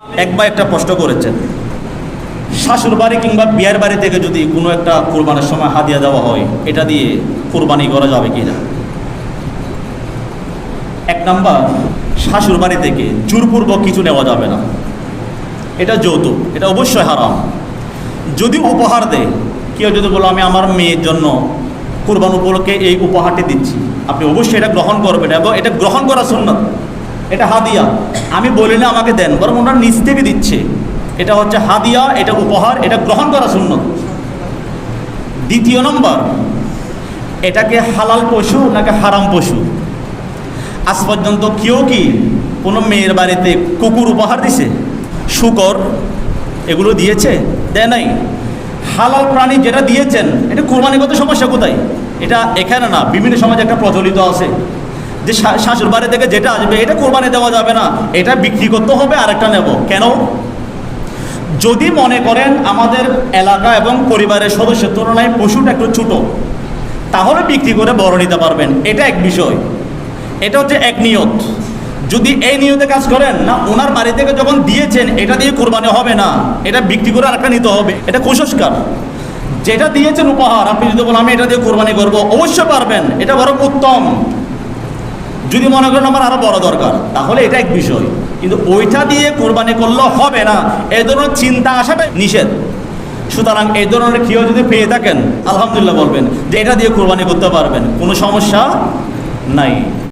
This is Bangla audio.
একবার একটা প্রশ্ন করেছেন, শাশুর বাড়ি কিংবা বিয়ের বাড়ি থেকে যদি কোনো একটা কোরবানের সময় হাদিয়া দেওয়া হয়, এটা দিয়ে কোরবানি করা যাবে কি না এক নাম্বার, শাশুর বাড়ি থেকে জোরপূর্বক কিছু নেওয়া যাবে না। এটা যৌতুক, এটা অবশ্যই হারাম। যদি উপহার দেয়, কেউ যদি বলো, আমি আমার মেয়ের জন্য কোরবান উপলক্ষে এই উপহারটি দিচ্ছি। আপনি অবশ্যই এটা গ্রহণ করবেন এবং এটা গ্রহণ করা সুন্নত। এটা হাদিয়া। আমি বলি না আমাকে দেন, বরং ওনার নিজ থেকে দিচ্ছে। এটা হচ্ছে হাদিয়া, এটা উপহার, এটা গ্রহণ করা শূন্য দ্বিতীয় নম্বর, এটাকে হালাল পশু নাকি হারাম পশু? আজ পর্যন্ত কেউ কি কোনো মেয়ের বাড়িতে কুকুর উপহার দিছে? শুকর, এগুলো দিয়েছে? দেয় নাই। হালাল প্রাণী যেটা দিয়েছেন, এটা কোরবানিগত সমস্যা কোথায়? এটা এখানে না, বিভিন্ন সমাজে একটা প্রচলিত আছে। যে শা- শাশুড় বাড়ি থেকে যেটা আসবে, এটা কোরবানি দেওয়া যাবে না। এটা বিক্রি করতে হবে, আরেকটা নেব। কেন? যদি মনে করেন আমাদের এলাকা এবং পরিবারের সদস্যের তুলনায় পশুটা একটু ছোট, তাহলে বিক্রি করে বড় নিতে পারবেন। এটা এক বিষয়। এটা হচ্ছে এক নিয়ত। যদি এই নিয়তে কাজ করেন, না, ওনার বাড়ি থেকে যখন দিয়েছেন, এটা দিয়ে কোরবানি হবে না। এটা বিক্রি করে আরেকটা নিতে হবে। এটা কুসংস্কার। যেটা দিয়েছেন উপহার, আপনি যদি বলেন, আমি এটা দিয়ে কোরবানি করব, অবশ্যই পারবেন। এটা বড় উত্তম। যদি মনে করেন আমার আরও বড় দরকার, তাহলে এটা এক বিষয়। কিন্তু ওইটা দিয়ে কোরবানি করলে হবে না, এ ধরনের চিন্তা আসবে নিষেধ। সুতরাং এই ধরনের কেউ যদি পেয়ে থাকেন, আলহামদুলিল্লাহ বলবেন যে এটা দিয়ে কোরবানি করতে পারবেন, কোনো সমস্যা নাই।